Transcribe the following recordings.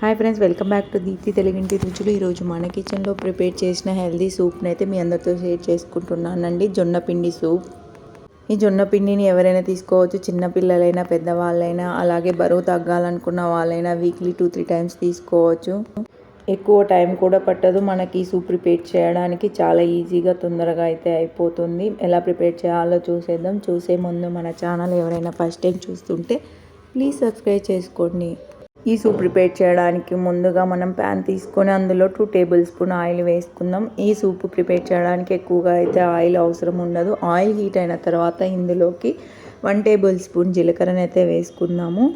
Hi friends welcome back to Deepti తెలుగింటి రుచులు ఈరోజు మన కిచెన్లో ప్రిపేర్ చేసిన హెల్దీ సూప్ని అయితే మీ అందరితో షేర్ చేసుకుంటున్నానండి. జొన్న పిండి సూప్ ఈ జొన్న పిండిని ఎవరైనా తీసుకోవచ్చు. చిన్నపిల్లలైనా పెద్దవాళ్ళైనా అలాగే బరువు తగ్గాలనుకున్న వాళ్ళైనా వీక్లీ టూ త్రీ టైమ్స్ తీసుకోవచ్చు. ఎక్కువ టైం కూడా పట్టదు మనకి ఈ సూప్ ప్రిపేర్ చేయడానికి. చాలా ఈజీగా తొందరగా అయితే అయిపోతుంది. ఎలా ప్రిపేర్ చేయాలో చూసేద్దాం. చూసే ముందు మన ఛానల్ ఎవరైనా ఫస్ట్ టైం చూస్తుంటే ప్లీజ్ సబ్స్క్రైబ్ చేసుకోండి. ఈ సూప్ ప్రిపేర్ చేయడానికి ముందుగా మనం ప్యాన్ తీసుకొని అందులో టూ టేబుల్ స్పూన్ ఆయిల్ వేసుకుందాం. ఈ సూప్ ప్రిపేర్ చేయడానికి ఎక్కువగా అయితే ఆయిల్ అవసరం ఉండదు. ఆయిల్ హీట్ అయిన తర్వాత ఇందులోకి వన్ టేబుల్ స్పూన్ జీలకర్రని అయితే వేసుకుందాము.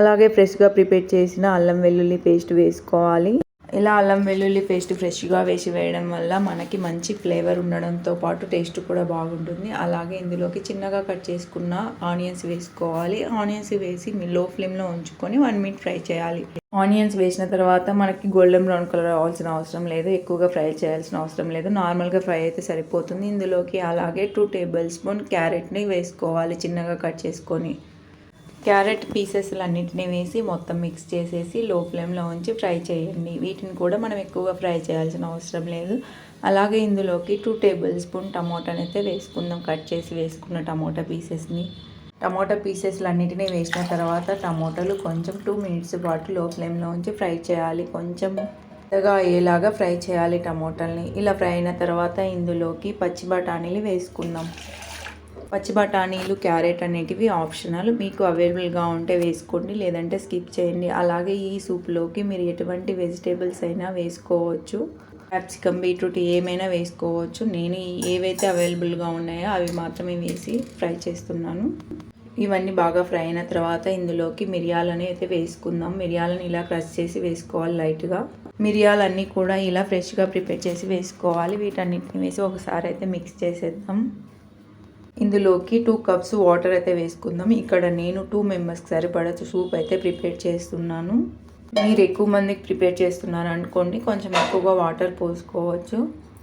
అలాగే ఫ్రెష్గా ప్రిపేర్ చేసిన అల్లం వెల్లుల్లి పేస్ట్ వేసుకోవాలి. ఇలా అల్లం వెల్లుల్లి పేస్ట్ ఫ్రెష్గా వేసి వేయడం వల్ల మనకి మంచి ఫ్లేవర్ ఉండడంతో పాటు టేస్ట్ కూడా బాగుంటుంది. అలాగే ఇందులోకి చిన్నగా కట్ చేసుకున్న ఆనియన్స్ వేసుకోవాలి. ఆనియన్స్ వేసి లో ఫ్లేమ్లో ఉంచుకొని వన్ మినిట్ ఫ్రై చేయాలి. ఆనియన్స్ వేసిన తర్వాత మనకి గోల్డెన్ బ్రౌన్ కలర్ అవ్వాల్సిన అవసరం లేదు. ఎక్కువగా ఫ్రై చేయాల్సిన అవసరం లేదు. నార్మల్గా ఫ్రై అయితే సరిపోతుంది. ఇందులోకి అలాగే టూ టేబుల్ స్పూన్ క్యారెట్ని వేసుకోవాలి చిన్నగా కట్ చేసుకొని. క్యారెట్ పీసెస్లు అన్నింటినీ వేసి మొత్తం మిక్స్ చేసేసి లో ఫ్లేమ్లో ఉంచి ఫ్రై చేయండి. వీటిని కూడా మనం ఎక్కువగా ఫ్రై చేయాల్సిన అవసరం లేదు. అలాగే ఇందులోకి టూ టేబుల్ స్పూన్ టమోటాని అయితే వేసుకుందాం. కట్ చేసి వేసుకున్న టమోటా పీసెస్ని. టమోటా పీసెస్లు అన్నిటినీ వేసిన తర్వాత టమోటాలు కొంచెం టూ మినిట్స్ పాటు లో ఫ్లేమ్లో ఉంచి ఫ్రై చేయాలి. కొంచెం మెత్తగా అయ్యేలాగా ఫ్రై చేయాలి టమోటాలని. ఇలా ఫ్రై అయిన తర్వాత ఇందులోకి పచ్చి బఠానీలు వేసుకుందాం. పచ్చి బఠానీలు క్యారెట్ అనేటివి ఆప్షనల్. మీకు అవైలబుల్గా ఉంటే వేసుకోండి లేదంటే స్కిప్ చేయండి. అలాగే ఈ సూప్లోకి మీరు ఎటువంటి వెజిటేబుల్స్ అయినా వేసుకోవచ్చు. క్యాప్సికమ్ బీట్రూట్ ఏమైనా వేసుకోవచ్చు. నేను ఏవైతే అవైలబుల్గా ఉన్నాయో అవి మాత్రమే వేసి ఫ్రై చేస్తున్నాను. ఇవన్నీ బాగా ఫ్రై అయిన తర్వాత ఇందులోకి మిరియాలని అయితే వేసుకుందాం. మిరియాలను ఇలా క్రష్ చేసి వేసుకోవాలి లైట్గా. మిరియాలన్నీ కూడా ఇలా ఫ్రెష్గా ప్రిపేర్ చేసి వేసుకోవాలి. వీటన్నిటిని వేసి ఒకసారి అయితే మిక్స్ చేసేద్దాం. ఇందులోకి టూ కప్స్ వాటర్ అయితే వేసుకుందాం. ఇక్కడ నేను టూ మెంబర్స్కి సరిపడా సూప్ అయితే ప్రిపేర్ చేస్తున్నాను. మీరు ఎక్కువ మందికి ప్రిపేర్ చేస్తున్నారు అనుకోండి కొంచెం ఎక్కువగా వాటర్ పోసుకోవచ్చు.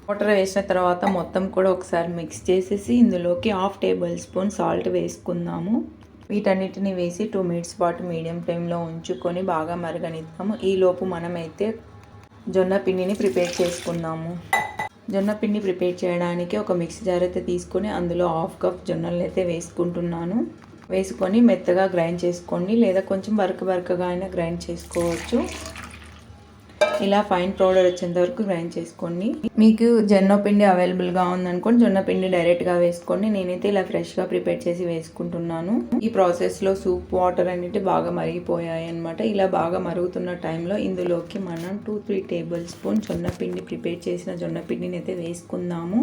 వాటర్ వేసిన తర్వాత మొత్తం కూడా ఒకసారి మిక్స్ చేసేసి ఇందులోకి హాఫ్ టేబుల్ స్పూన్ సాల్ట్ వేసుకుందాము. వీటన్నిటిని వేసి టూ మినిట్స్ పాటు మీడియం ఫ్లేమ్లో ఉంచుకొని బాగా మరగనిద్దాము. ఈలోపు మనమైతే జొన్న పిండిని ప్రిపేర్ చేసుకుందాము. జొన్న పిండి ప్రిపేర్ చేయడానికి ఒక మిక్సీ జార్ అయితే తీసుకొని అందులో హాఫ్ కప్ జొన్నలు అయితే వేసుకుంటున్నాను. వేసుకొని మెత్తగా గ్రైండ్ చేసుకోండి లేదా కొంచెం బరక బరకగా అయినా గ్రైండ్ చేసుకోవచ్చు. ఇలా ఫైన్ పౌడర్ వచ్చేంత వరకు గ్రైండ్ చేసుకోండి. మీకు జొన్న పిండి అవైలబుల్గా ఉందనుకోండి జొన్న పిండి డైరెక్ట్గా వేసుకోండి. నేనైతే ఇలా ఫ్రెష్గా ప్రిపేర్ చేసి వేసుకుంటున్నాను. ఈ ప్రాసెస్లో సూప్ వాటర్ అనేవి బాగా మరిగిపోయాయి అనమాట ఇలా బాగా మరుగుతున్న టైంలో ఇందులోకి మనం టూ త్రీ టేబుల్ స్పూన్ జొన్న పిండి ప్రిపేర్ చేసిన జొన్న పిండిని అయితే వేసుకుందాము.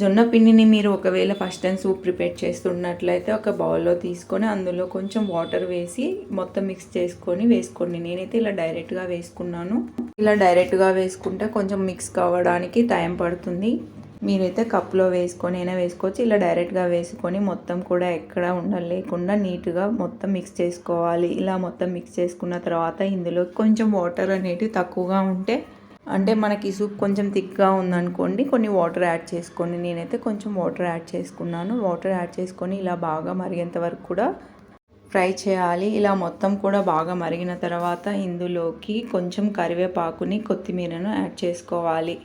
జొన్న పిండిని మీరు ఒకవేళ ఫస్ట్ టైం సూప్ ప్రిపేర్ చేస్తున్నట్లయితే ఒక బౌల్లో తీసుకొని అందులో కొంచెం వాటర్ వేసి మొత్తం మిక్స్ చేసుకొని వేసుకోండి. నేనైతే ఇలా డైరెక్ట్గా వేసుకున్నాను. ఇలా డైరెక్ట్గా వేసుకుంటే కొంచెం మిక్స్ కావడానికి టైం పడుతుంది. మీరైతే కప్లో వేసుకొని అయినా వేసుకోవచ్చు. ఇలా డైరెక్ట్గా వేసుకొని మొత్తం కూడా ఎక్కడ ఉండలేకుండా నీట్గా మొత్తం మిక్స్ చేసుకోవాలి. ఇలా మొత్తం మిక్స్ చేసుకున్న తర్వాత ఇందులో కొంచెం వాటర్ అనేటివి తక్కువగా ఉంటే అంటే మనకి సూప్ కొంచెం థిక్గా ఉందనుకోండి కొన్ని వాటర్ యాడ్ చేసుకోండి నేనైతే కొంచెం వాటర్ యాడ్ చేసుకున్నాను. వాటర్ యాడ్ చేసుకొని ఇలా బాగా మరిగేంత వరకు కూడా ఫ్రై చేయాలి. ఇలా మొత్తం కూడా బాగా మరిగిన తర్వాత ఇందులోకి కొంచెం కరివేపాకుని కొత్తిమీరను యాడ్ చేసుకోవాలి.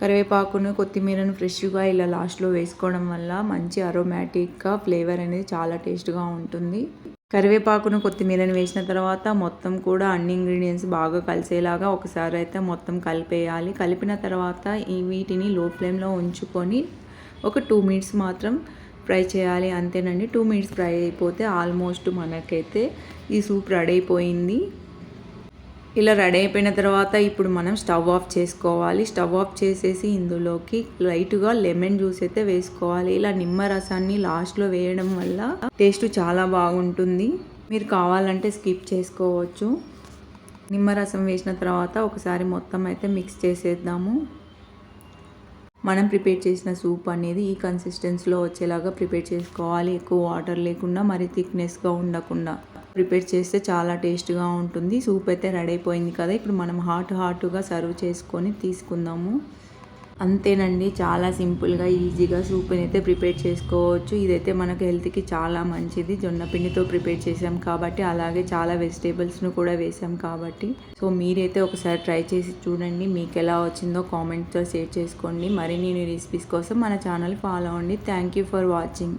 కరివేపాకును కొత్తిమీరను ఫ్రెష్గా ఇలా లాస్ట్లో వేసుకోవడం వల్ల మంచి అరోమాటిక్గా ఫ్లేవర్ అనేది చాలా టేస్ట్గా ఉంటుంది. కరివేపాకును కొత్తిమీరని వేసిన తర్వాత మొత్తం కూడా అన్ని ఇంగ్రీడియంట్స్ బాగా కలిసేలాగా ఒకసారి అయితే మొత్తం కలిపేయాలి. కలిపిన తర్వాత ఈ వీటిని లో ఫ్లేమ్లో ఉంచుకొని ఒక టూ మినిట్స్ మాత్రం ఫ్రై చేయాలి. అంతేనండి. టూ మినిట్స్ ఫ్రై అయిపోతే ఆల్మోస్ట్ మనకైతే ఈ సూప్ రెడీ అయిపోయింది. ఇలా రెడీ అయిపోయిన తర్వాత ఇప్పుడు మనం స్టవ్ ఆఫ్ చేసుకోవాలి. స్టవ్ ఆఫ్ చేసేసి ఇందులోకి లైట్గా లెమన్ జ్యూస్ అయితే వేసుకోవాలి. ఇలా నిమ్మ రసాన్ని లాస్ట్లో వేయడం వల్ల టేస్ట్ చాలా బాగుంటుంది. మీరు కావాలంటే స్కిప్ చేసుకోవచ్చు. నిమ్మరసం వేసిన తర్వాత ఒకసారి మొత్తం అయితే మిక్స్ చేసేద్దాము. మనం ప్రిపేర్ చేసిన సూప్ అనేది ఈ కన్సిస్టెన్సీలో వచ్చేలాగా ప్రిపేర్ చేసుకోవాలి. ఎక్కువ వాటర్ లేకుండా మరి థిక్నెస్గా ఉండకుండా. ప్రిపేర్ చేస్తే చాలా టేస్ట్గా ఉంటుంది. సూప్ అయితే రెడీ అయిపోయింది కదా. ఇప్పుడు మనం హాట్ హాట్గా సర్వ్ చేసుకొని తీసుకుందాము. అంతేనండి. చాలా సింపుల్గా ఈజీగా సూప్ని అయితే ప్రిపేర్ చేసుకోవచ్చు. ఇదైతే మనకు హెల్త్కి చాలా మంచిది. జొన్న పిండితో ప్రిపేర్ చేసాం కాబట్టి అలాగే చాలా వెజిటేబుల్స్ను కూడా వేసాం కాబట్టి. సో మీరైతే ఒకసారి ట్రై చేసి చూడండి. మీకు ఎలా వచ్చిందో కామెంట్తో షేర్ చేసుకోండి. మరిన్ని రెసిపీస్ కోసం మన ఛానల్ ఫాలో అవ్వండి. Thank you for watching.